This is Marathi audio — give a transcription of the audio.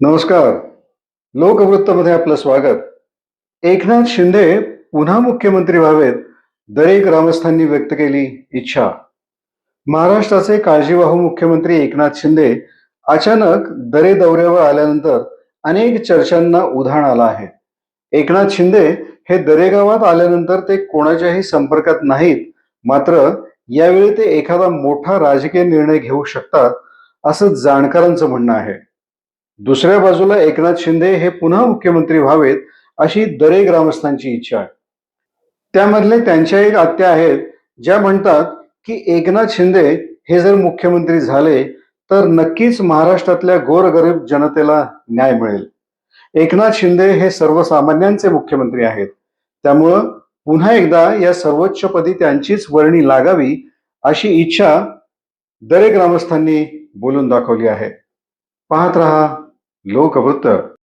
नमस्कार. लोकवृत्तमध्ये आपलं स्वागत. एकनाथ शिंदे पुन्हा मुख्यमंत्री व्हावेत दरेक ग्रामस्थांनी व्यक्त केली इच्छा. महाराष्ट्राचे काळजीवाहू मुख्यमंत्री एकनाथ शिंदे अचानक दरे दौऱ्यावर आल्यानंतर अनेक चर्चांना उधाण आलं आहे. एकनाथ शिंदे हे दरेगावात आल्यानंतर ते कोणाच्याही संपर्कात नाहीत मात्र यावेळी ते एखादा मोठा राजकीय निर्णय घेऊ शकतात असं जाणकारांचं म्हणणं आहे. दुसऱ्या बाजूला एकनाथ शिंदे हे पुन्हा मुख्यमंत्री व्हावेत अशी दरे ग्रामस्थांची इच्छा आहे. त्यामधले त्यांच्या एक आत्या आहेत ज्या म्हणतात की एकनाथ शिंदे हे जर मुख्यमंत्री झाले तर नक्कीच महाराष्ट्रातल्या गोरगरीब जनतेला न्याय मिळेल. एकनाथ शिंदे हे सर्वसामान्यांचे मुख्यमंत्री आहेत. त्यामुळं पुन्हा एकदा या सर्वोच्चपदी त्यांचीच वर्णी लागावी अशी इच्छा दरे ग्रामस्थांनी बोलून दाखवली आहे. पाहत रहा. для кого-то